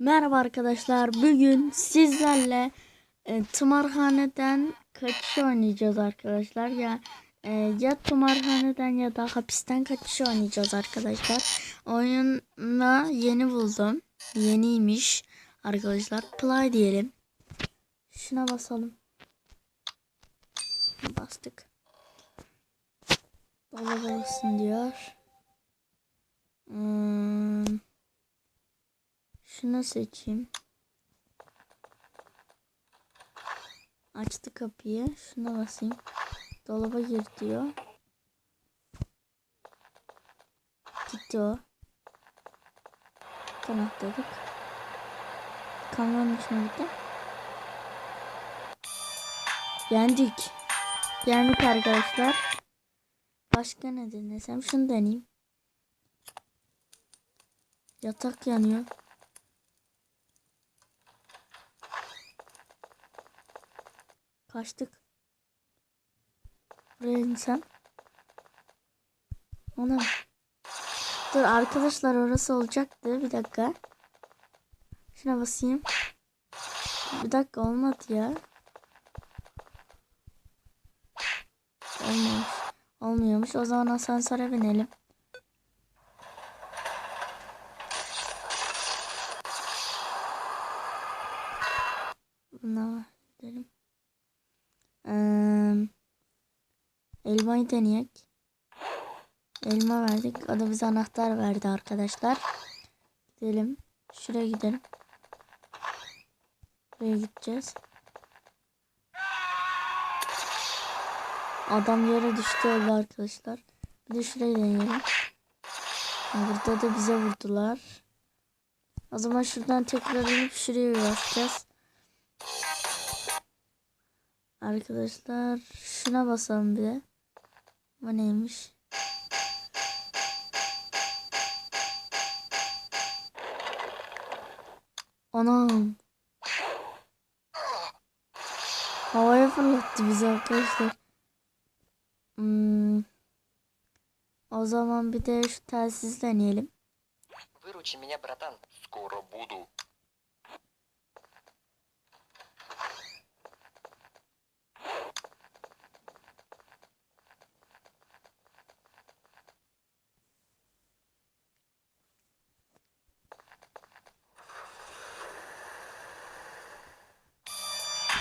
Merhaba arkadaşlar. Bugün sizlerle e, tımarhaneden kaçış oynayacağız arkadaşlar. Ya e, ya tımarhaneden ya da hapisten kaçış oynayacağız arkadaşlar. Oyuna yeni buldum. Yeniymiş arkadaşlar. Play diyelim. Şuna basalım. Bastık. Dolabı diyor. Hmm. Şunu seçeyim. Açtı kapıyı. Şuna basayım. Dolaba gir diyor. Gitti o. Kanatladık. Kamyonun içine gitti. Yendik. Yendik arkadaşlar. Başka ne denesem? Şunu deneyeyim. Yatak yanıyor. Kaçtık. Buraya insem. Ona. Dur arkadaşlar orası olacaktı. Bir dakika. Şuna basayım. Bir dakika olmadı ya. Olmuyormuş. Olmuyormuş. O zaman asansöre binelim. Buna gidelim. Elmayı deneyek. Elma verdik. O da bize anahtar verdi arkadaşlar. Gidelim. Şuraya gidelim. Buraya gideceğiz. Adam yere düştü öldü arkadaşlar. Bir de şurayı deneyelim. Burada da bize vurdular. O zaman şuradan tekrar inip şuraya basacağız. Arkadaşlar şuna basalım bir de. Bu neymiş? Anam. Havaya fırlattı bizi arkadaşlar. Hmm. O zaman bir de şu telsiz deneyelim. Выручи меня, братан. Скоро буду.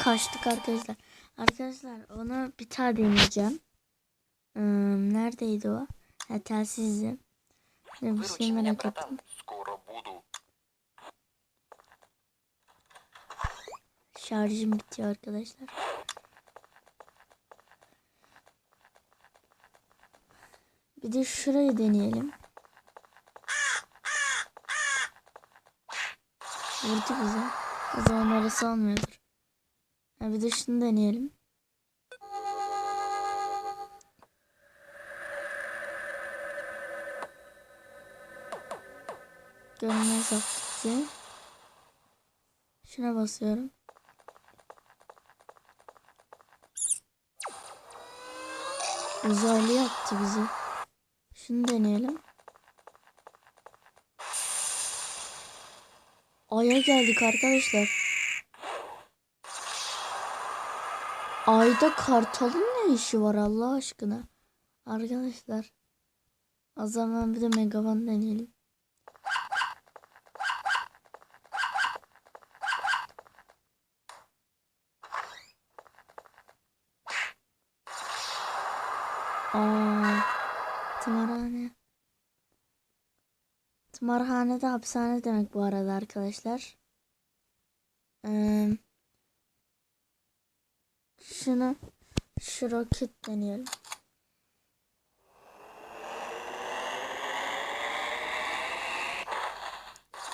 kaçtık arkadaşlar. Arkadaşlar onu bir tane deneyeceğim. Hmm, neredeydi o? Ha, telsizdi. Bir şey merak ettim. Şarjım bitiyor arkadaşlar. Bir de şurayı deneyelim. Vurdu bize. O zaman orası olmuyordur. Ha, bir de şunu deneyelim. Görünmez bize. Şuna basıyorum. Uzaylı yaptı bizi. Şunu deneyelim. Ay'a geldik arkadaşlar. Ayda kartalın ne işi var Allah aşkına? Arkadaşlar. O zaman bir de megavan deneyelim. Aa, tımarhane. Tımarhane de hapishane demek bu arada arkadaşlar. Ee, şunu şu roket deneyelim.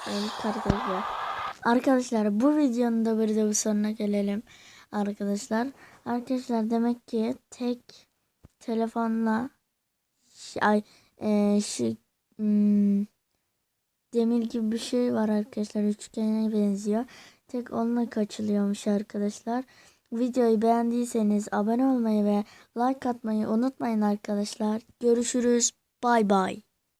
Evet arkadaşlar. Arkadaşlar bu videonun da bir de bu sonuna gelelim. Arkadaşlar. Arkadaşlar demek ki tek telefonla ay e, şu hmm, demir gibi bir şey var arkadaşlar üçgene benziyor. Tek onunla kaçılıyormuş arkadaşlar. Videoyu beğendiyseniz abone olmayı ve like atmayı unutmayın arkadaşlar. Görüşürüz. Bay bay.